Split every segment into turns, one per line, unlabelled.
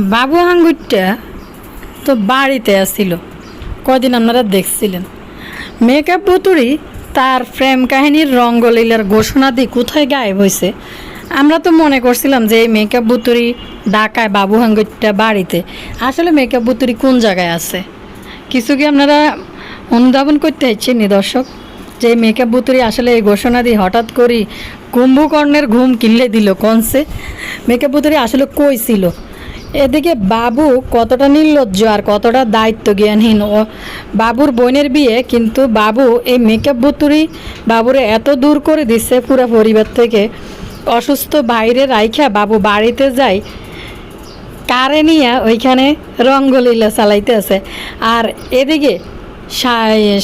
বাবু আঙ্গুরটা তো বাড়িতে আসছিল। কদিন আপনারা দেখছিলেন। মেকআপ পুতুরি তার প্রেম কাহিনীর রঙ্গলীলার ঘোষণা দিয়ে কোথায় গায়েব হয়েছে? আমরা তো মনে করছিলাম যে এই মেকআপ বুতুরি ঢাকায় বাবু হাঙ্গুরটা বাড়িতে। আসলে মেকআপ বুতুরি কোন জায়গায় আছে? কিছু কি আপনারা অনুধাবন করতে হচ্ছে নি দর্শক? যে এই মেকআপ বুতুরি আসলে এই ঘোষণা দিয়ে হঠাৎ করি কুম্ভকর্ণের ঘুম কিনলে দিল কনসে? মেকআপ বুতুরি আসলে কই ছিল? এদিকে বাবু কতটা নির্লজ্জ আর কতটা দায়িত্ব জ্ঞানহীন ও বাবুর বোনের বিয়ে, কিন্তু বাবু এই মেকআপ বুতুরি বাবুরে এত দূর করে দিচ্ছে পুরো পরিবার থেকে। অসুস্থ বাইরে রাইখা বাবু বাড়িতে যায়, কারে নিয়ে ওইখানে রঙ্গলীলা চালাইতে আছে। আর এদিকে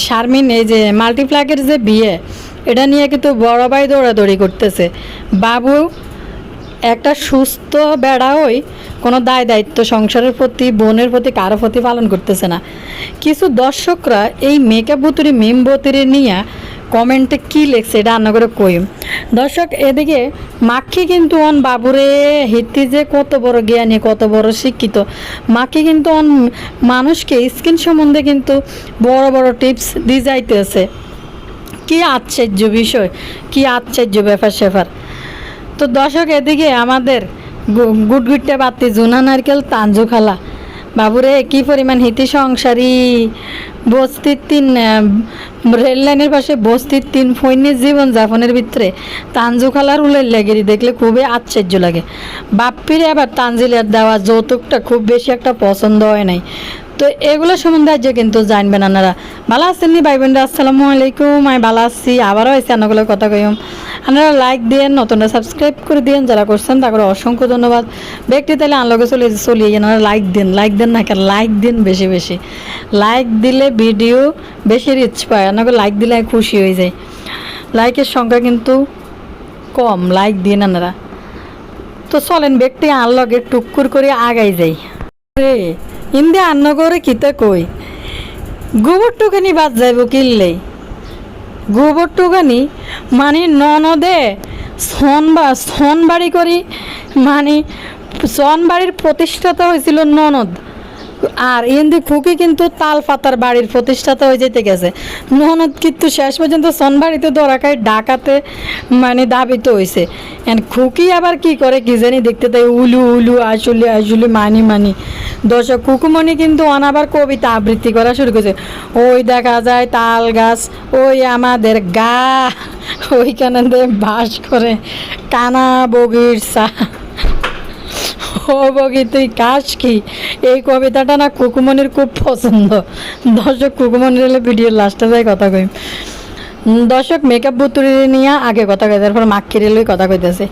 শারমিন এই যে মাল্টিপ্লাকের যে বিয়ে, এটা নিয়ে কিন্তু বড় ভাই দৌড়াদৌড়ি করতেছে। বাবু একটা সুস্থ বেড়া হই কোনো দায় দায়িত্ব সংসারের প্রতি, বোনের প্রতি, কারও প্রতি পালন করতেছে না। কিছু দর্শকরা এই মেকআপ বুতুরি মিম বুতুরি নিয়ে কমেন্টে কি লেখছে এটা রান্না করে কই দর্শক, এদিকে মাক্ষি কিন্তু অন বাবুরে, হিতি যে কত বড় জ্ঞানী, কত বড় শিক্ষিত। মাক্ষি কিন্তু অন মানুষকে স্কিন সম্বন্ধে কিন্তু বড় বড় টিপস দিয়ে যাইতেছে। কি আশ্চর্য বিষয়, কি আশ্চর্য ব্যাপার স্যাপার তো দর্শক, এদিকে আমাদের গু- গুটগুটে বাতি, জুনা নারকেল তাঞ্জু খালা বাবুরে, কি পরিমাণ হিতি সংসারী। বস্তির তিন রেল লাইনের পাশে বস্তির তিন ফৈন্যের জীবন যাপনের ভিতরে তাঞ্জু খালার উলের লেগেরি দেখলে খুবই আশ্চর্য লাগে। বাপ্পিরে আবার তানজিলের দেওয়া যৌতুকটা খুব বেশি একটা পছন্দ হয় নাই। তো এগুলো সম্বন্ধে আজ কিন্তু জানবেন আপনারা। ভালো আছেন নি ভাই বোনরা আসসালামু আলাইকুম। আমি ভালো আছি, আবারও আছি অন্যগুলো কথা কইম। আপনারা লাইক দিয়েন নতুনরা সাবস্ক্রাইব করে দিয়েন। যারা করছেন তাকে অসংখ্য ধন্যবাদ। ব্যক্তি তাহলে আনলগে চলে চলিয়ে যান লাইক দিন লাইক দেন না কেন? লাইক দিন বেশি বেশি। লাইক দিলে ভিডিও বেশি রিচ পায়। আপনাকে লাইক দিলে খুশি হয়ে যাই লাইকের সংখ্যা কিন্তু কম। লাইক দিন আপনারা। তো চলেন, ব্যক্তি আনলগে টুকুর করে আগাই যাই। ইন্দে আন্ন করে কিতা কই? গোবর টুকানি বাদ যাইব কিনলে গোবর টুকানি মানে ননদে সনবা সনবাড়ি করি মানে সনবাড়ির প্রতিষ্ঠাতা হয়েছিল ননদ। আর ইন্দি খুকি কিন্তু তাল পাতার বাড়ির প্রতিষ্ঠাতা হয়ে যেতে গেছে। ননদ কিন্তু শেষ পর্যন্ত সনবাড়িতে দরাকায় ডাকাতে মানে দাবিত হয়েছে খুকি আবার কি করে কি জানি দেখতে তাই উলু উলু আসুলি আসলে মানি মানি। দর্শক কুকুমণি কিন্তু অনাবার কবিতা আবৃত্তি করা শুরু করেছে। ওই দেখা যায় তাল গাছ, ওই আমাদের গা, ওইখানে বাস করে কানা বগির সা ও বগি তুই কাজ কি? এই কবিতাটা না কুকুমনির খুব পছন্দ। দর্শক, কুকুমনির হলে ভিডিওর লাস্টে যাই কথা কই দর্শক মেকআপ বুতুরি নিয়ে আগে কথা কই, তারপর মাক্কির লই কথা কইতেছে।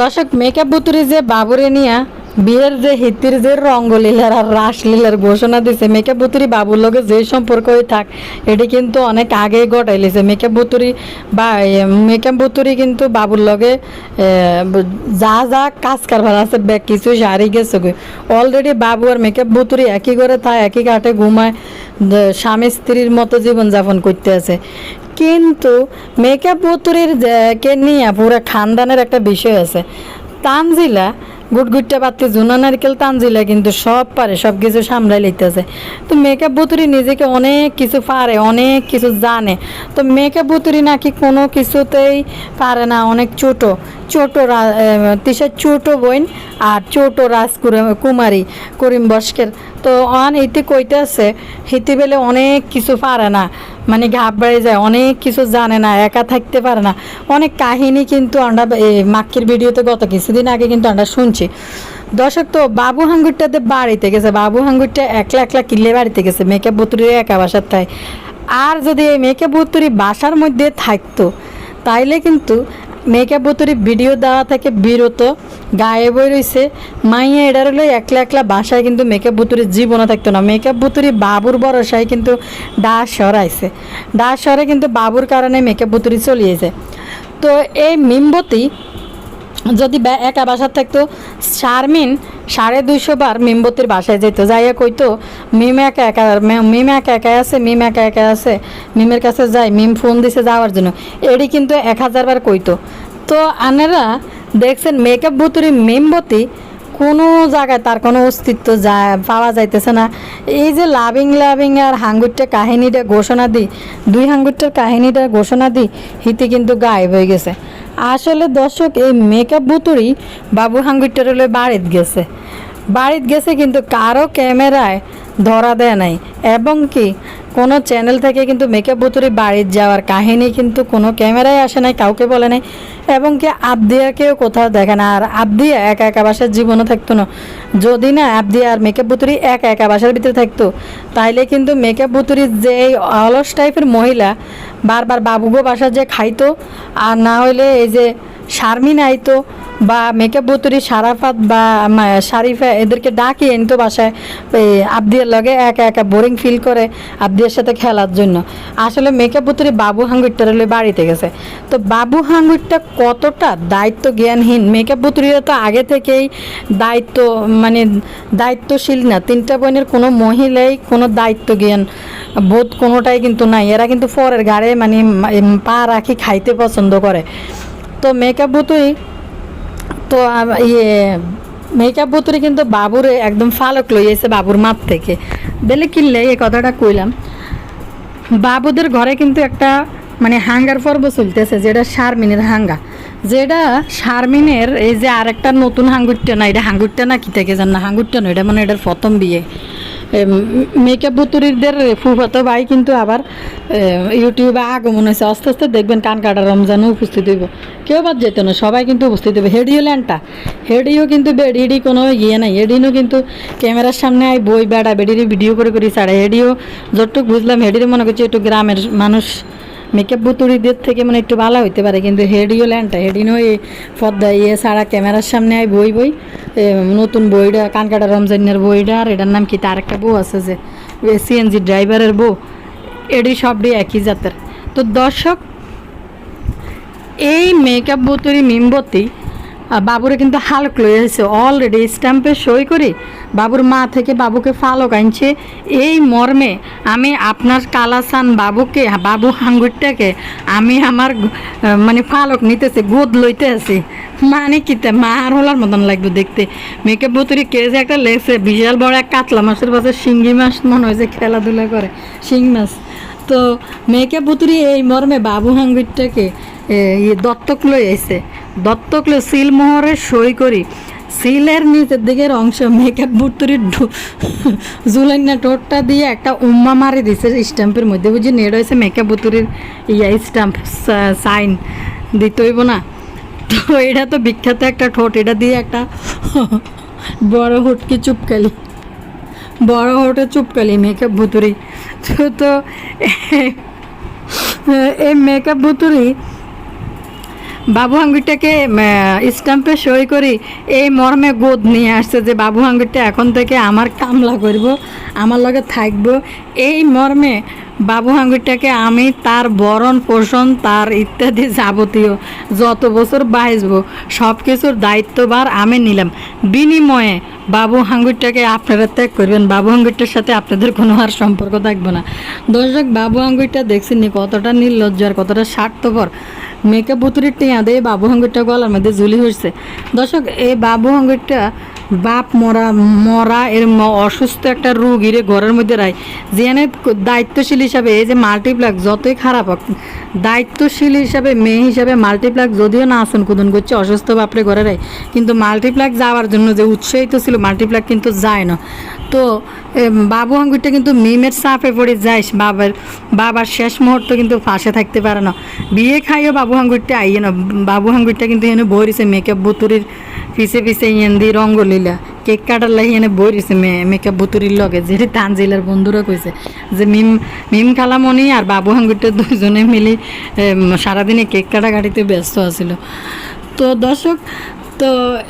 দর্শক মেকআপ বুতুরি যে বাবুরে নিয়া বিয়ের যে হিতির যে রঙ্গলীলার আর রাসলীলার ঘোষণা দিছে মেকআপ বুতুরি বাবুর লগে যে সম্পর্ক হয়ে থাক, এটি কিন্তু অনেক আগেই ঘটাইলিছে। মেকআপ বুতুরি বা মেকআপ বুতুরি কিন্তু বাবুর লগে যা যা কাজ কারবার আছে ব্যাগ কিছু সারি গেছে অলরেডি বাবু আর মেকআপ বুতুরি একই করে থাকে একই কাঠে ঘুমায় স্বামী স্ত্রীর মতো জীবনযাপন করতে আছে। কিন্তু মেকআপ বুতুরির কে নিয়ে পুরো খানদানের একটা বিষয় আছে। তানজিলা গুটগুটটা পাত্রে জোনা নারকেল তানজিলা কিন্তু সব পারে সব কিছু সামলাই লিখতেছে তো মেকআপ বুতুরি নিজেকে অনেক কিছু পারে, অনেক কিছু জানে। তো মেকআপ বুতুরি নাকি কোনো কিছুতেই পারে না, অনেক ছোট। ছোট তিসার ছোট বোন আর ছোট রাজ কুমারী করিম বস্কের তো অন ইতি কইতে আছে হিতি বেলে অনেক কিছু পারে না মানে ঘাবড়ে যায়, অনেক কিছু জানে না, একা থাকতে পারে না। অনেক কাহিনী কিন্তু আমরা মাক্কির ভিডিওতে গত কিছুদিন আগে কিন্তু আমরা শুনছি। দর্শক, তো বাবু হাঙ্গুরটাতে বাড়িতে গেছে, বাবু হাঙ্গুরটা একলা একলা কিল্লে বাড়িতে গেছে মেকআপ বুতুরির একা বাসার তাই আর যদি এই মেকআপ বুতুরি বাসার মধ্যে থাকতো, তাইলে কিন্তু মেকআপ বুতুরি ভিডিও দেওয়া থেকে বিরত গায়ে বই রয়েছে মাইয়া এডার হলো একলা একলা বাসায় কিন্তু মেকআপ বুতুরি জীবনে থাকতো না। মেকআপ বুতুরি বাবুর বরসায় কিন্তু ডা সরাইছে। ডা সরে কিন্তু বাবুর কারণে মেকআপ বুতুরি চলিয়েছে তো এই মিমবতী যদি একা বাসার থাকতো, শারমিন সাড়ে দুইশো বার মিমবতির বাসায় যেত। যাইয়া কইতো, মিম একা একা, মিম একা একা আছে, মিম একা একা আছে। মিমের কাছে যাই, মিম ফোন দিছে যাওয়ার জন্য। এডি কিন্তু এক হাজার বার কইতো। তো আনারা দেখছেন মেকআপ বুতুরি মিমবতী কোনো জায়গায় তার কোনো অস্তিত্ব যায়, পাওয়া যাইতেছে না। এই যে লাভিং লাভিং আর হাঙ্গুরটা কাহিনীটা ঘোষণা দিই, দুই হাঙ্গুরটার কাহিনীটা ঘোষণা দিই, হিতে কিন্তু গায়েব হয়ে গেছে। আসলে দর্শক এই মেকআপ বুতুরি বাবু হাঙ্গুরটার হলে বাড়িত গেছে। বাড়িত গেছে কিন্তু কারও ক্যামেরায় ধরা দেয় নাই। এবং কি, কোনো চ্যানেল থেকে কিন্তু মেকআপ বুতুরি বাড়ির যাওয়ার কাহিনী কিন্তু কোনো ক্যামেরায় আসে নাই, কাউকে বলে নাই। এবং কি, আবদিয়াকেও কোথাও দেখে না। আর আবদিয়া একা একা বাসার জীবনও থাকতো না। যদি না আবদিয়া আর মেকআপ বুতুরি একা একা বাসার ভিতরে থাকতো, তাইলে কিন্তু মেকআপ বুতুরির যে এই অলস টাইপের মহিলা, বারবার বাবুগো বাসা যে খাইতো, আর না হইলে এই যে শারমিন আইতো বা মেকআপ বুতুরি সারাফাত বা শারিফা এদেরকে ডাকি এনতো বাসায়, এই আবদিয়ার লগে একা একা বোরিং ফিল করে আবদিয়ার সাথে খেলার জন্য। আসলে মেকআপ বুতুরি বাবু হাঙ্গুরটার হলে বাড়িতে গেছে। তো বাবু হাঙ্গুরটা কতটা দায়িত্ব জ্ঞানহীন মেকআপ বুতুরিরা তো আগে থেকেই দায়িত্ব মানে দায়িত্বশীল না। তিনটা বোনের কোনো মহিলাই কোনো দায়িত্ব জ্ঞান বোধ কোনোটাই কিন্তু নাই। এরা কিন্তু পরের গাড়ে মানে পা রাখি খাইতে পছন্দ করে। তো মেকআপ বুতুই তো ইয়ে মেকআপ বুতুরি কিন্তু বাবুরে একদম ফালক লইয়েছে বাবুর মাপ থেকে। বেলে কিনলে, এই কথাটা কইলাম। বাবুদের ঘরে কিন্তু একটা মানে হাঙ্গার পর্ব চলতেছে, যেটা শারমিনের হাঙ্গা। যেটা শারমিনের, এই যে আরেকটা নতুন হাঙ্গুরটা না, এটা হাঙ্গুরটা না কি থেকে জান না, হাঙ্গুরটা না, এটা মানে এটার প্রথম বিয়ে। মেকআপ বুতুরিদের ফুফাতো ভাই কিন্তু আবার ইউটিউবে আগমন হয়েছে। আস্তে আস্তে দেখবেন কান কাটা রমজানও উপস্থিত হইব। কেউ বাদ যেত না, সবাই কিন্তু উপস্থিত হবে হেডিও ল্যান্ডটা। হেডিও কিন্তু বেডিডি কোনো ইয়ে নাই। হেডিনও কিন্তু ক্যামেরার সামনে আই বই বেড়া, বেডিরি ভিডিও করে করি ছাড়ে হেডিও যতটুকু বুঝলাম, হেডিরে মনে করছি একটু গ্রামের মানুষ মেকআপ বুতুরিদের থেকে মানে একটু ভালো হইতে পারে, কিন্তু হেডিও ল্যান্ডটা হেডিনও এই পদ্মা ইয়ে ছাড়া ক্যামেরার সামনে আই বই বই নতুন বইটা কানকাটা রমজানের বইটা আর এটার নাম কি, তার একটা বউ আছে যে সিএনজি ড্রাইভারের বউ, এডি সবটি একই জাতের। তো দর্শক, এই মেকআপ বুতুরি মিমবতী বাবুরে কিন্তু হালক লয়ে আছে অলরেডি স্ট্যাম্পে সই করে বাবুর মা থেকে বাবুকে ফালক আনছে এই মর্মে আমি আপনার কালাসান বাবুকে, বাবু হাঙ্গুরটাকে আমি আমার মানে ফালক নিতেছে, গোদ লইতে আছি মানে কিতে মা আর হলার মতন লাগবে দেখতে। মেকআপ বুতুরি কে যে একটা লেগছে, বিশাল বড় এক কাতলা মাছের পাশে শিঙ্গি মাছ মনে হয় যে খেলাধুলা করে, শিং মাছ। তো মেয়েকে পুতুরি এই মর্মে বাবু হাঙ্গুরটাকে ইয়ে দত্তক লই আইছে দত্তক লই সিলমোহরে সই করি। সিলের নিচের দিকের অংশ মেকআপ বুতুরির জুলাইনা টোটটা দিয়ে একটা উম্মা মারি দিছে স্ট্যাম্পের মধ্যে। বুঝি নেট হয়েছে মেকআপ বুতুরির ইয়া স্ট্যাম্প সাইন দিতে হইব না। তো এটা তো বিখ্যাত একটা ঠোঁট, এটা দিয়ে একটা বড় হুটকি চুপকালি। বড় হোটে চুপকালি মেকআপ ভুতুরি তো এই মেকআপ ভুতুরি বাবু আঙ্গুরটাকে স্ট্যাম্পে সই করি, এই মর্মে গোদ নিয়ে আসছে যে, বাবু আঙ্গুরটা এখন থেকে আমার কামলা করব, আমার লগে থাকব। এই মর্মে বাবু হাঙ্গুরটাকে আমি তার বরণ, পোষণ, তার ইত্যাদি যাবতীয় যত বছর বাঁচবো সব কিছুর দায়িত্বভার আমি নিলাম। বিনিময়ে বাবু হাঙ্গুরটাকে আপনারা ত্যাগ করবেন। বাবু হাঙ্গুরটার সাথে আপনাদের কোনো আর সম্পর্ক থাকবে না। দর্শক, বাবু হাঙ্গুরটা দেখছেন নি কতটা নির্লজ্জ আর কতটা স্বার্থপর। মেকআপ বুতুরির টিয়া দিয়ে বাবু হাঙ্গুরটা গলার মধ্যে ঝুলি হয়েছে। দর্শক, এই বাবু হাঙ্গুরটা বাপ মরা মরা এর অসুস্থ একটা রুগীরে ঘরের মধ্যে রায়। যেখানে দায়িত্বশীল হিসাবে এই যে মাল্টিপ্লাক্স যতই খারাপ হোক, দায়িত্বশীল হিসাবে, মেয়ে হিসাবে মাল্টিপ্লাক্স যদিও না আসন কুদন করছে, অসুস্থ বাপরে ঘরে রায়। কিন্তু মাল্টিপ্লাক্স যাওয়ার জন্য যে উৎসাহিত ছিল মাল্টিপ্লাক কিন্তু যায় না। তো বাবু আঙ্গুরটা কিন্তু মিমের চাপে পড়ে যায়, বাবার বাবার শেষ মুহূর্ত কিন্তু ফাঁসে থাকতে পারে না। বিয়ে খাইও বাবু আঙ্গুরটা আইয়ে না, বাবু আঙ্গুরটা কিন্তু এনে বইছে মেকআপ বুতুরির পিছে পিছে ইয়েন দি রঙ্গলীলা। কেক কাটার লাগি এনে বইছে মেকআপ বুতুরির লগে, যেটি তানজিলার বন্ধুরা কইছে যে মিম মিম খালামণি আর বাবু আঙ্গুরটা দুজনে মিলি সারাদিনে কেক কাটাকাটিতে ব্যস্ত আছিল। তো দর্শক তো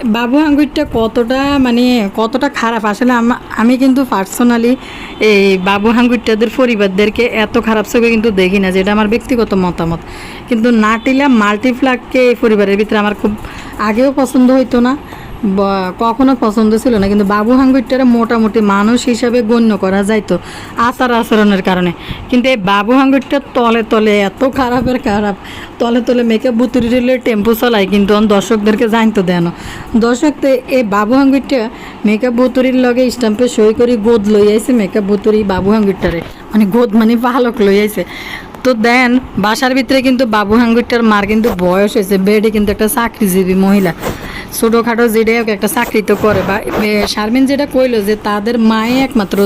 বাবু আঙ্গুরটা কতটা মানে কতটা খারাপ? আসলে আমা- কিন্তু পার্সোনালি এই বাবু আঙ্গুরটাদের পরিবারদেরকে এত খারাপ চোখে কিন্তু দেখি না, যেটা আমার ব্যক্তিগত মতামত। কিন্তু নাটিলা মাল্টিপ্লাককে এই পরিবারের ভিতরে আমার খুব আগেও পছন্দ হইতো না কখনো পছন্দ ছিল না, কিন্তু বাবু হাঙ্গুরটারে মোটামুটি মানুষ হিসাবে গণ্য করা যাইতো আচার আচরণের কারণে। কিন্তু এই বাবু হাঙ্গুরটার তলে তলে এত খারাপের খারাপ, তলে তলে মেকআপ বুতুরি রিলে টেম্পো চালায়, কিন্তু দর্শকদেরকে জানতো দেন দর্শক তো এই বাবু হাঙ্গুরটা মেকআপ বুতুরির লগে স্টাম্পে সই করে গোদ লই আইছে মেকআপ বুতুরি বাবু হাঙ্গুরটারে। মানে গোদ মানে পালক লই আইছে। তো দেন, বাসার ভিতরে কিন্তু বাবু হাঙ্গুরটার মার কিন্তু বয়স হয়েছে, বেডে কিন্তু একটা চাকরিজীবী মহিলা। ছোটোখাটো যেটাই হোক একটা চাকরি তো করে বা শারমিন যেটা কইলো যে তাদের মায়ে একমাত্র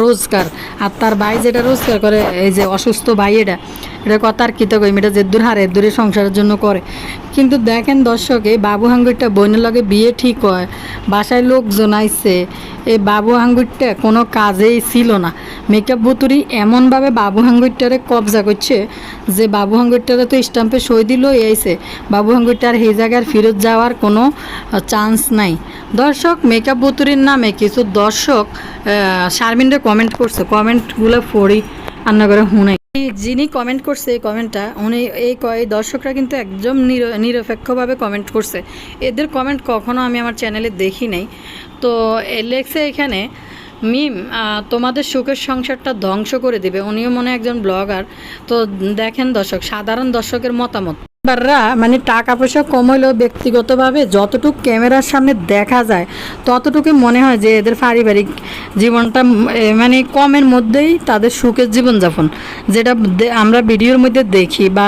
রোজগার, আর তার ভাই যেটা রোজগার করে, এই যে অসুস্থ ভাই এটা এটা কথা আর কিতা কই এটা যে দূর হারে দূরে সংসারের জন্য করে। কিন্তু দেখেন দর্শক, এই বাবু হাঙ্গুরটা বোনের লগে বিয়ে ঠিক হয়, বাসায় লোকজন আইছে, এই বাবু হাঙ্গুরটা কোনো কাজেই ছিল না। মেকআপ বুতুরি এমনভাবে বাবু হাঙ্গুরটারে কবজা করছে যে বাবু হাঙ্গুরটারে তো স্টাম্পে সই দিল আইছে। বাবু হাঙ্গুরটার সেই জায়গার ফেরত যাওয়ার কোনো চান্স নাই। দর্শক মেকআপ বুতুরির নামে কিছু দর্শক শারমিনরে কমেন্ট করছে। কমেন্টগুলো পড়ি রান্না করে শুনে যিনি কমেন্ট করছে এই কমেন্টটা উনি এই এই দর্শকরা কিন্তু একদম নির- নিরপেক্ষভাবে কমেন্ট করছে। এদের কমেন্ট কখনো আমি আমার চ্যানেলে দেখি নাই। তো লেখছে এখানে, মিম তোমাদের সুখের সংসারটা ধ্বংস করে দিবে। উনিও মনে একজন ব্লগার তো দেখেন দর্শক, সাধারণ দর্শকের মতামত। বাররা মানে টাকা পয়সা কম হলেও ব্যক্তিগতভাবে যতটুকু ক্যামেরার সামনে দেখা যায় ততটুকু মনে হয় যে এদের পারিবারিক জীবনটা মানে কমের মধ্যেই তাদের সুখের জীবনযাপন। যেটা আমরা ভিডিওর মধ্যে দেখি বা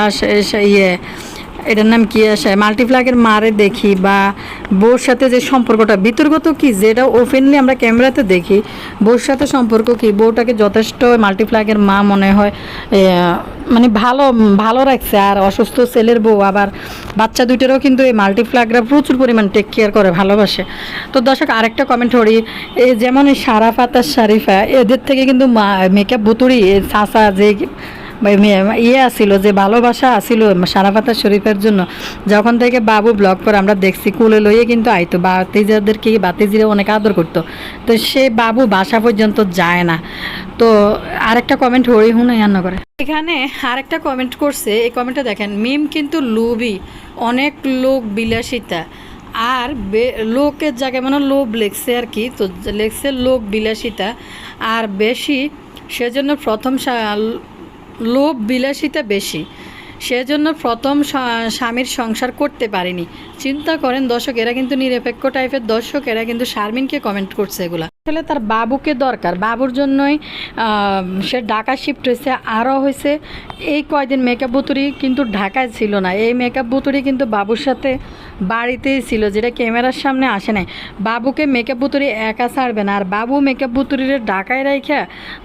ইয়ে এটার নাম কি আসে? মাল্টিপ্লাগের মারে দেখি বা বউর সাথে যে সম্পর্কটা, বিতর্কত কি? যেটা ওপেনলি আমরা ক্যামেরাতে দেখি, বউর সাথে সম্পর্ক কি? বউটাকে যথেষ্ট মাল্টিপ্লাগের মা মনে হয় মানে ভালো ভালো রাখছে। আর অসুস্থ ছেলের বউ আবার বাচ্চা দুইটারও কিন্তু এই মাল্টিপ্লাগরা প্রচুর পরিমাণ টেক কেয়ার করে, ভালোবাসে। তো দর্শক, আরেকটা কমেন্ট করি। যেমন এই সারাফাত আর শারিফা, এদের থেকে কিন্তু মা মেকআপ বুতুরি চাষা যে ইয়ে আসিল যে ভালোবাসা আসিল সারাপাতা শরীফের জন্য। যখন থেকে বাবু ব্লগ করে আমরা দেখছি, কুলে লইয়ে কিন্তু আইতো। বাতিজাদেরকে বাতিজিরা অনেক আদর করতো। তো সে বাবু বাসা পর্যন্ত যায় না। তো আরেকটা কমেন্ট হরি হুনে রান্না করে। এখানে আরেকটা কমেন্ট করছে। এই কমেন্টটা দেখেন, মিম কিন্তু লুবি অনেক লোক বিলাসিতা। আর লোকের জায়গায় মানে লোভ লেখছে আর কি। তো লেখছে লোক বিলাসিতা। আর বেশি, সেজন্য প্রথম লোভ বিলাসিতা বেশি। সেজন্য প্রথম স্বামীর সংসার করতে পারেনি। চিন্তা করেন দর্শক, এরা কিন্তু নিরপেক্ষ টাইপের দর্শক, এরা কিন্তু শারমিনকে কমেন্ট করছে এগুলা। আসলে তার বাবুকে দরকার। বাবুর জন্যই সে ঢাকা শিফট হয়েছে, আরও হয়েছে। এই কয়দিন মেকআপ বুতুরি কিন্তু ঢাকায় ছিল না। এই মেকআপ বুতুরি কিন্তু বাবুর সাথে বাড়িতেই ছিল, যেটা ক্যামেরার সামনে আসে নাই। বাবুকে মেকআপ বুতুরি একা ছাড়বে না। আর বাবু মেকআপ বুতুরির ঢাকায় রাইখা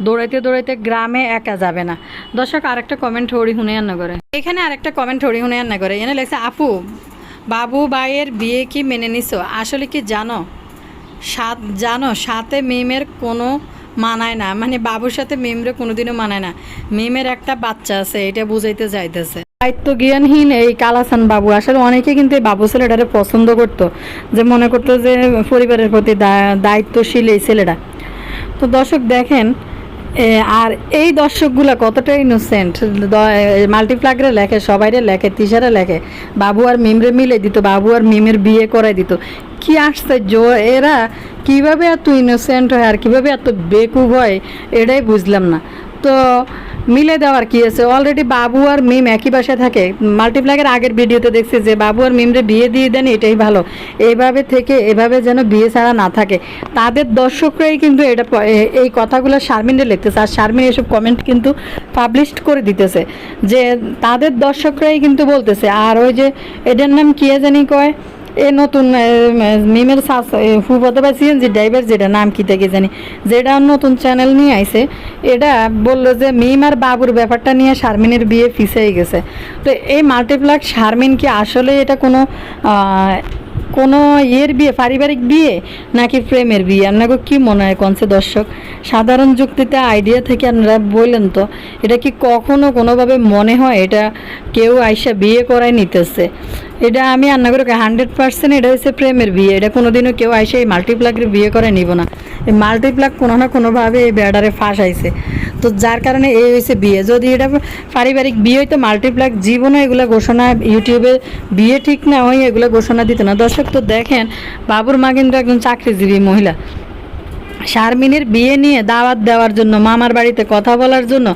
দৌড়াইতে দৌড়াইতে গ্রামে একা যাবে না। দর্শক, আরেকটা কমেন্ট হরি হুনে আন্না করে। এখানে আরেকটা কমেন্ট হরি হুনে আন্না করে। এনে লেগছে আপু, বাবু ভাইয়ের বিয়ে কি মেনে নিছো? আসলে কি জানো? সাত, জানো সাথে মিমের কোনো মানায় না। মানে বাবুর সাথে মিমরে কোনোদিনও মানায় না। মিমের একটা বাচ্চা আছে, এটা বুঝাইতে যাইতেছে। দায়িত্ব জ্ঞানহীন এই কালাসান বাবু। আসলে অনেকে কিন্তু এই বাবু ছেলেটারে পছন্দ করতো, যে মনে করতো যে পরিবারের প্রতি দায়িত্বশীল এই ছেলেটা। তো দর্শক দেখেন আর এই দর্শকগুলা কতটা ইনোসেন্ট মাল্টিপ্লাগরে লেখে, সবাইরে লেখে, তিসারে লেখে। বাবু আর মিমরে মিলে দিত, বাবু আর মিমের বিয়ে করাই দিত। কি আশ্চর্য? এরা কীভাবে এত ইনোসেন্ট হয় আর কীভাবে এত বেকুব হয়, এটাই বুঝলাম না। তো মিলে দেওয়ার কি আছে। অলরেডি বাবু আর মিম একই বাসায় থাকে। মাল্টিপ্লাগের আগের ভিডিওতে দেখছি যে বাবু আর মিমরে বিয়ে দিয়ে দেন, এটাই ভালো। এইভাবে থেকে এভাবে যেন বিয়ে ছাড়া না থাকে। তাদের দর্শকরাই কিন্তু এটা এই কথাগুলো শারমিনে লিখতেছে। আর শারমিন এসব কমেন্ট কিন্তু পাবলিশ করে দিতেছে। যে তাদের দর্শকরাই কিন্তু বলতেছে, আর ওই যে এটার নাম কি জানি কয়? এ নতুন মিমের শাস ফুফতে বা সিএনজি ড্রাইভার যেটা নাম কি থেকে জানি, যেটা নতুন চ্যানেল নিয়ে আইছে, এটা বলল যে মিম আর বাবুর ব্যাপারটা নিয়ে শারমিনের বিয়ে ফিসেই গেছে। তো এই মাল্টিপ্লাক শারমিন কি আসলে এটা কোনো কোনো ইয়ের বিয়ে, পারিবারিক বিয়ে, নাকি প্রেমের বিয়ে? আপনাকে কি মনে হয় কনসে দর্শক? সাধারণ যুক্তিতে আইডিয়া থেকে আপনারা বললেন তো, এটা কি কখনো কোনোভাবে মনে হয় এটা কেউ আইসা বিয়ে করায় নিতেছে? এটা আমি রান্না করে হান্ড্রেড পার্সেন্ট এটা হচ্ছে প্রেমের বিয়ে। এটা কোনোদিনও কেউ আইসা এই মাল্টিপ্লাগের বিয়ে করে নিব না। এই মাল্টিপ্লাক কোনো না কোনোভাবে এই বেড়ারে ফাঁসাইছে। তো যার কারণে এই হয়েছে বিয়ে। যদি এটা পারিবারিক বিয়ে হইতো মাল্টিপ্লাক জীবনে এগুলো ঘোষণা ইউটিউবে বিয়ে ঠিক না হয় এগুলো ঘোষণা দিত না। দর্শক তো দেখেন, বাবুর মা কিন্তু একজন চাকরিজীবী মহিলা। শারমিনের বিয়ে নিয়ে দাওয়াত দেওয়ার জন্য, মামার বাড়িতে কথা বলার জন্য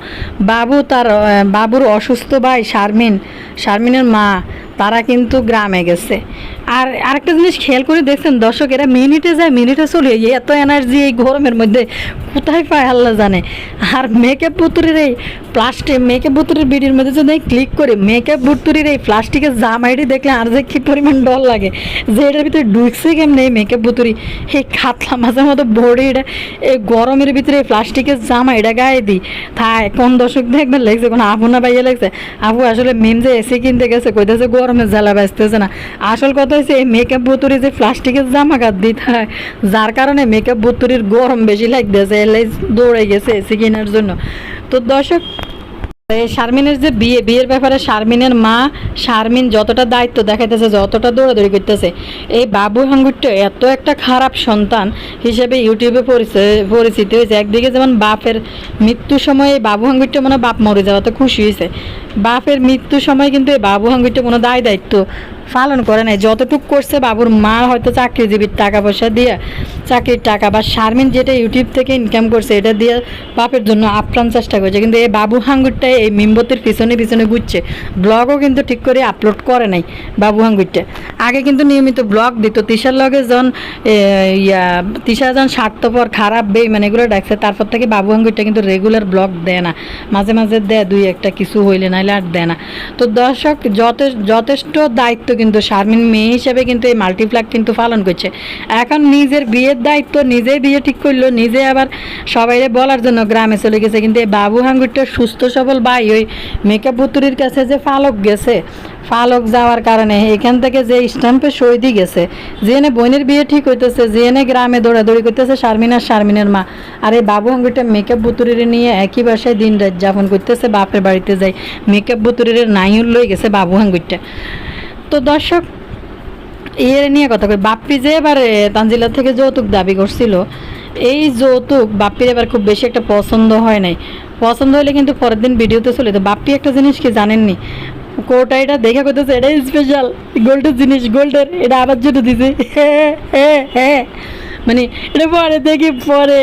বাবু তার বাবুর অসুস্থ ভাই শারমিন, শারমিনের মা, তারা কিন্তু গ্রামে গেছে। আর আরেকটা জিনিস খেয়াল করে দেখছেন দর্শক, এরা মিনিটে যায়, মিনিটে চলে এত এনার্জি এই গরমের মধ্যে, কোথায় পায় আল্লাহ জানে। আর মেকআপ বুতুরের এই প্লাস্টিক মেকআপ বুতুরের ভিডিওর মধ্যে যদি ক্লিক করে মেকআপ বুতুরের এই প্লাস্টিকের জামাইটি দেখলে আর যে কি পরিমাণ ডর লাগে। যে এটার ভিতরে ঢুকছে কেমনে এই মেকআপ বুতুরি এই খাতলা মাঝে মতো ভরে এটা এই গরমের ভিতরে প্লাস্টিকের জামা এটা গায়ে দিই। তা কোন দর্শক দেখবেন লেগছে, কোনো আপু না পাইয়া লেগছে? আপু আসলে মেম যে এসে কিনতে গেছে, কইতেছে গরমের জ্বালা বাঁচতেছে না। আসল কথা হচ্ছে এই মেকআপ বুতুরি যে প্লাস্টিকের জামা কাট দিতে হয় যার কারণে মেকআপ বুতুরির গরম বেশি লাগতেছে এলে দৌড়ে গেছে এসে কেনার জন্য। তো দর্শক শারমিনের যে বিয়ে, বিয়ের ব্যাপারে শারমিনের মা শারমিন যতটা দায়িত্ব দেখাইতেছে, যতটা দৌড়াদৌড়ি করতেছে, এই বাবু হাঙ্গুরটা এত একটা খারাপ সন্তান হিসেবে ইউটিউবে পরিচিতি হয়েছে। একদিকে যেমন বাপের মৃত্যু সময়ে এই বাবু হাঙ্গুরটা মনে বাপ মরে যাওয়াতে খুশি হয়েছে। বাপের মৃত্যু সময় কিন্তু এই বাবু হাঙ্গুরটা কোনো দায় দায়িত্ব পালন করে নাই। যতটুক করছে বাবুর মা হয়তো চাকরিজীবীর টাকা পয়সা দিয়ে, চাকরির টাকা বা শারমিন যেটা ইউটিউব থেকে ইনকাম করছে, এটা দিয়ে বাপের জন্য আপ্রাণ চেষ্টা করছে। কিন্তু এই বাবু হাঙ্গুরটা এই মিমবতির পিছনে পিছনে ঘুরছে। ব্লগও কিন্তু ঠিক করে আপলোড করে নাই বাবু হাঙ্গুরটা। আগে কিন্তু নিয়মিত ব্লগ দিত। তিশার লগে যখন ইয়া, তিশা যখন স্বার্থপর, খারাপ বে মানে এগুলো ডাকছে তারপর থেকে বাবু হাঙ্গুরটা কিন্তু রেগুলার ব্লগ দেয় না। মাঝে মাঝে দেয়, দুই একটা কিছু হইলে নাইলে আর দেয় না। তো দর্শক যথেষ্ট দায়িত্ব কিন্তু শারমিন মেয়ে হিসেবে কিন্তু এই মাল্টিপ্লাক কিন্তু পালন করছে। এখন নিজের বিয়ের দায়িত্ব নিজেই বিয়ে ঠিক করল, নিজে আবার সবাইরে বলার জন্য গ্রামে চলে গেছে। কিন্তু এই বাবু হাঙ্গুরটা সুস্থ, সবল ভাই ওই মেকআপ বুতুরির কাছে যে ফালক গেছে, ফালক যাওয়ার কারণে এখান থেকে যে স্ট্যাম্পে সই দিয়ে গেছে জেনে বোনের বিয়ে ঠিক হইতেছে জেনে গ্রামে দৌড়াদৌড়ি করতেছে শারমিন আর শারমিনের মা। আর এই বাবু হাঙ্গুরটা মেকআপ বুতুরির নিয়ে একই বাসায় দিন রাত যাপন করতেছে, বাপের বাড়িতে যাই। মেকআপ বুতুরির নাইউল লই গেছে বাবু হাঙ্গুরটা। তো দর্শক, এর নিয়ে কথা কই, বাপ্পি যে এবার তানজিলা থেকে যৌতুক দাবি করছিল, এই যৌতুক বাপ্পির এবার খুব বেশি একটা পছন্দ হয় নাই। পছন্দ হলে কিন্তু পরের দিন ভিডিওতে চলে তো বাপ্পি একটা জিনিস কি জানেননি? কোটা এটা দেখে করতেছে এটাই স্পেশাল গোল্ডের জিনিস, গোল্ডের, এটা আবার জন্য দিছে। হ্যাঁ হ্যাঁ। মানে এটা পরে দেখি পরে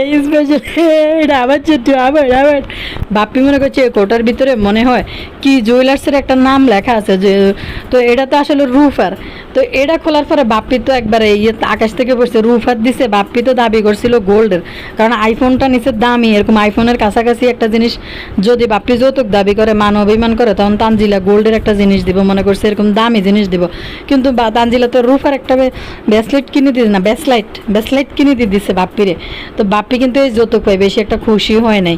এটা আবার চুট্টু আবার আবার। বাপ্পি মনে করছে কোটার ভিতরে মনে হয় কি জুয়েলার্সের একটা নাম লেখা আছে যে, তো এটা তো আসলে রুফার। তো এটা খোলার পরে বাপ্পি তো একবারে ইয়ে আকাশ থেকে পড়ছে, রুফার দিছে, বাপ্পি তো দাবি করছিল গোল্ডের। কারণ আইফোনটা নিচে দামি, এরকম আইফোনের কাছাকাছি একটা জিনিস, যদি বাপ্পি যৌতুক দাবি করে, মান অভিমান করে, তখন তানজিলা গোল্ডের একটা জিনিস দিব, মনে করছে এরকম দামি জিনিস দিব। কিন্তু তানজিলা তো রুফার একটা ব্যাসলাইট কিনে দিয়েছে না ব্যাসলাইট ব্যাসলাইট কিনে দিয়ে দিছে বাপ্পিরে। তো বাপ্পি কিন্তু এই যৌতুক পাই বেশি একটা খুশি হয় নাই।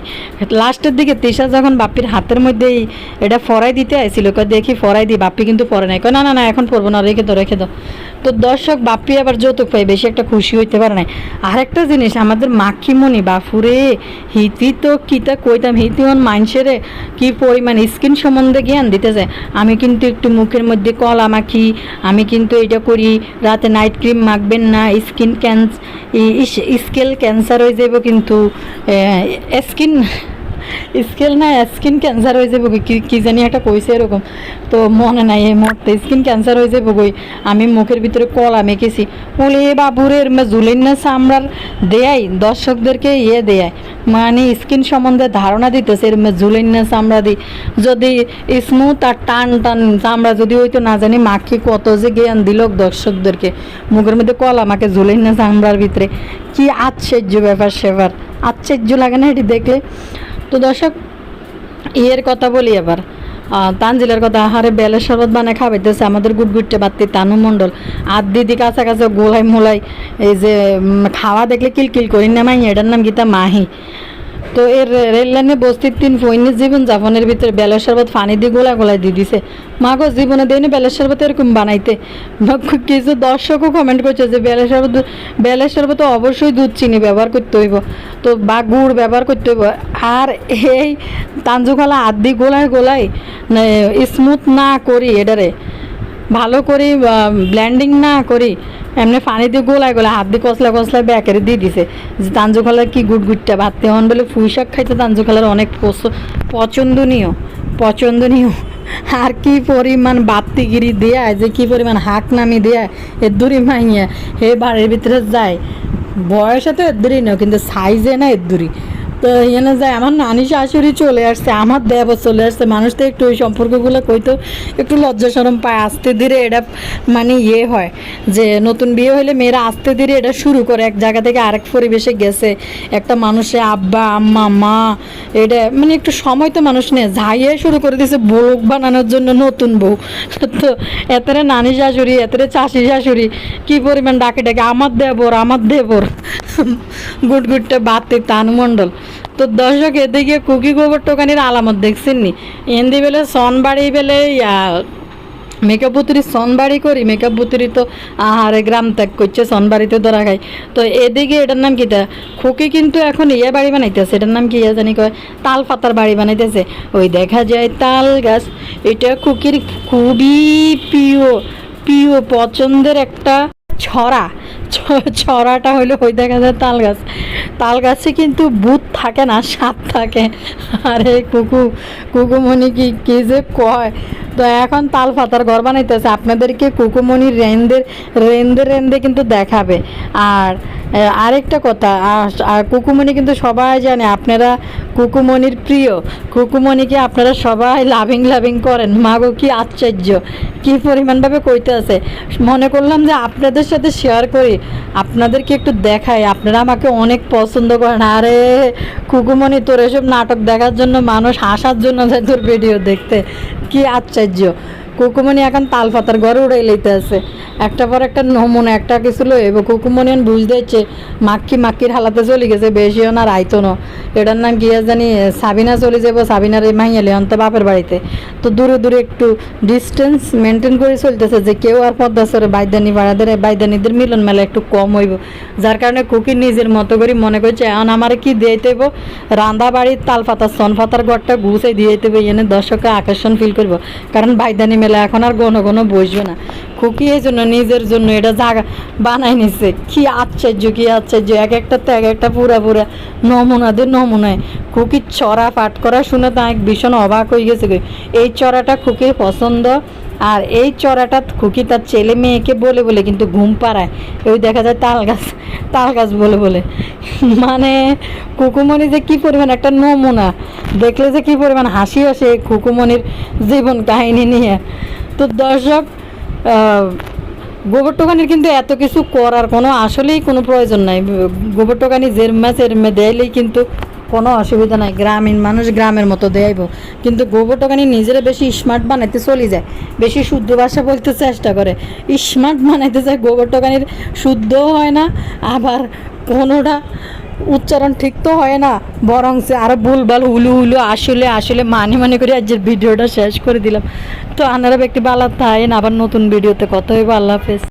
লাস্টের দিকে তিশা যখন বাপ্পির হাতের মধ্যে এই এটা ফরাই দিতে আইছিল, কয় দেখি ফরাই দিই বাপ্পি কিন্তু পরে নাই। না না না, এখন পরবো না, রেখে দাও রেখে দাও। তো দর্শক, বাপ্পি আবার যৌতুক পাই বেশি একটা খুশি হইতে পারে নাই। আরেকটা জিনিস, আমাদের মাখিমণি বাফুরে, হিতি তো কিতা কইতাম, হিতি হন মানুষেরে কি পরিমাণ স্কিন সম্বন্ধে জ্ঞান দিতে যায় আমি কিন্তু একটু মুখের মধ্যে কলা মাখি, আমি কিন্তু এটা করি, রাতে নাইট ক্রিম মাখবেন না স্কিন ক্যান্স স্কেল ক্যান্সার হয়ে যাব কিন্তু স্কিন স্কেল না স্কিন ক্যান্সার হয়ে যাবে কি জানি একটা কইছে এরকম। তো মনে নাই এই মুহূর্তে স্কিন ক্যান্সার হয়ে যাবে গই আমি মুখের ভিতরে কলা মেখেছি। বলে বাবুরের জুলেন না চামড়ার দেয়াই, দর্শকদেরকে ইয়ে দেয় মানে স্কিন সম্বন্ধে ধারণা দিতেছে এর জুলেন না চামড়া দি। যদি স্মুথ আর টান টান চামড়া যদি হইতো, না জানি মাখি কত যে জ্ঞান দিল দর্শকদেরকে। মুখের মধ্যে কলা আমাকে জুলেন না চামড়ার ভিতরে। কি আশ্চর্য ব্যাপার সেবার। আশ্চর্য লাগে না এটি দেখলে? তো দর্শক ইয়ের কথা বলি এবার। তানজিলের কথা, আহারে বেলের শরবত বানায় খাবাইতেছে আমাদের গুটগুটে বাত্তি তানু মণ্ডল। আর দিদি কাছাকাছি গোলাই মোলাই এই যে খাওয়া দেখলে কিলকিল করি না মাই এটার নাম গীতা মাহি। তো এর রেল লাইনে বস্তির তিন ফৈনিক জীবন যাপনের ভিতরে বেলের শরবত পানি দিয়ে গোলা গোলাই দিয়ে দিছে। মা গো জীবনে দেয়নি বেলের শরবত এরকম বানাইতে। কিছু দর্শকও কমেন্ট করছে যে বেলের শরবত বেলের শরবত অবশ্যই দুধ চিনি ব্যবহার করতে হইব। তো বা গুড় ব্যবহার করতে হইব। আর এই তাঞ্জুখালা আদি গোলায় গোলাই স্মুথ না করি এটারে। ভালো করে ব্ল্যান্ডিং না করি, এমনি পানি দিয়ে গোলায় গোলায়, হাত দিয়ে কসলা কসলা ব্যাকেরে দিয়ে দিছে। যে তাঞ্জু খালার কি গুট গুটটা ভাত তেমন বলে ফুই শাক খাইতে তাঞ্জু খালার অনেক পছ- পছন্দনীয় পছন্দনীয়। আর কি পরিমাণ বাত্তিগিরি দেয়া যে কি পরিমাণ হাক নামি দেয়া এদুরি মাইয়া হে বাড়ির ভিতরে যায়। বয়সে তো এদুরি না, কিন্তু সাইজে না এদুরি তো এখানে যায়, আমার নানি শাশুড়ি চলে আসছে, আমার দেবর চলে আসছে। মানুষ তো একটু ওই সম্পর্কগুলো কইতো, একটু লজ্জা সরম পায়, আস্তে ধীরে এটা মানে ইয়ে হয় যে নতুন বিয়ে হলে মেয়েরা আস্তে ধীরে এটা শুরু করে। এক জায়গা থেকে আরেক পরিবেশে গেছে, একটা মানুষে আব্বা, আম্মা, মা, এটা মানে একটু সময় তো মানুষ নেই ঝাইয়ে শুরু করে দিয়েছে বউ বানানোর জন্য নতুন বউ। তো এতরে নানি শাশুড়ি, এতরে চাষি শাশুড়ি, কি পরিমাণ ডাকে ডাকে, আমার দেবর আমার দেবর। গুট গুটটা বাতে তানুমণ্ডল। তো দর্শক, এদিকে কুকি গোবর টোকানির আলামত দেখছেন নি? এন্দি বেলে সনবাড়ি বেলে, ইয়া, মেকআপ বুতুরি সনবাড়ি করি, মেকআপ বুতুরি তো আহারে গ্রাম ত্যাগ করছে, সনবাড়িতে ধরা খাই তো এদিকে এটার নাম কি তা? খুকি কিন্তু এখন ইয়ে বাড়ি বানাইতেছে, এটার নাম কি ইয়ে জানি কয়? তাল পাতার বাড়ি বানাইতেছে। ওই দেখা যায় তাল গাছ, এটা খুকির খুবই প্রিয় প্রিয় পছন্দের একটা ছড়া ছড়াটা হইল ওই দেখা যায় তাল গাছ। তাল গাছে কিন্তু বুধ থাকে না, সাপ থাকে। আরে কুকু, কুকুমণি কি কি যে কয়? তো এখন তাল পাতার ঘর বানাইতেছে। আপনাদেরকে কুকুমণি রেন্দের রেন্দে রেন্দে কিন্তু দেখাবে। আর আরেকটা কথা কুকুমণি কিন্তু সবাই জানে, আপনারা কুকুমণির প্রিয়। কুকুমণিকে আপনারা সবাই লাভিং লাভিং করেন। মাগো কি আশ্চর্য, কি পরিমাণভাবে কইতে আছে মনে করলাম যে আপনাদের সাথে শেয়ার করি। আপনাদেরকে একটু দেখাই, আপনারা আমাকে অনেক পছন্দ করেন। আরে কুকুমণি তোর এসব নাটক দেখার জন্য মানুষ হাসার জন্য যায় তোর ভিডিও দেখতে। কি আশ্চর্য। কুকুমণি এখন তাল পাতার ঘরে উড়াই লইতে আছে একটা পর একটা নমুনা, একটা কিছু লো এবার কুকুমণি বুঝতে হচ্ছে, মাক্কি মাক্কির হালাতে চলে গেছে বেশিও না রাইতো না। এটার নাম আর জানি সাবিনা চলে যাব, সাবিনার এই মাইয়ালে অন্ত বাপের বাড়িতে। তো দূরে দূরে একটু ডিস্টেন্স মেনটেন করে চলতেছে যে কেউ আর পদ্মা সরে বাইদানি বাড়াদের বাইদানিদের মিলন মেলা একটু কম হইব। যার কারণে কুকি নিজের মতো করে মনে করছে, এখন আমার কি দিয়ে দেবো রান্দা বাড়ির তাল পাতা, সন পাতার ঘরটা গুছাই দিয়ে দেবো এনে দর্শককে আকর্ষণ ফিল করব। কারণ বাইদানি মেলা এখন আর ঘন ঘন বসবে না। খুকি এই জন্য নিজের জন্য এটা জায়গা বানাই নিছে। কি আশ্চর্য কি আশ্চর্য। এক একটা তো এক একটা পুরা পুরা নমুনাদের নমুনায় খুকির চড়া পাঠ করা শুনে তো এক ভীষণ অবাক হয়ে গেছে। এই চড়াটা খুকির পছন্দ? আর এই চড়াটা খুকি তার ছেলে মেয়েকে বলে বলে কিন্তু ঘুম পাড়ায়। ওই দেখা যায় তাল গাছ তাল গাছ বলে বলে। মানে কুকুমণি যে কি পরিমাণ একটা নমুনা। দেখলে যে কি পরিমাণ হাসি আসে এই কুকুমণির জীবন কাহিনী নিয়ে। তো দর্শক গোবর টোকানির কিন্তু এত কিছু করার কোনো আসলেই কোনো প্রয়োজন নাই। গোবর টোকানি জেরমা চেরমে দেয়লেই কিন্তু কোনো অসুবিধা নাই। গ্রামীণ মানুষ গ্রামের মতো দেয়াইব কিন্তু গোবর টোকানি নিজেরা বেশি স্মার্ট বানাইতে চলে যায়। বেশি শুদ্ধ ভাষা বলতে চেষ্টা করে। স্মার্ট বানাইতে যায় গোবর টোকানির। শুদ্ধও হয় না, আবার কোনোটা উচ্চারণ ঠিক তো হয় না। বরং সে আরও ভুলভাল হুলু হুলু আসলে আসলে মানে মানে করে আজকের ভিডিওটা শেষ করে দিলাম। তো আনারা ব্যক্তি বালা থাকেন আবার নতুন ভিডিওতে কথা হইব। আল্লাহ হাফেজ।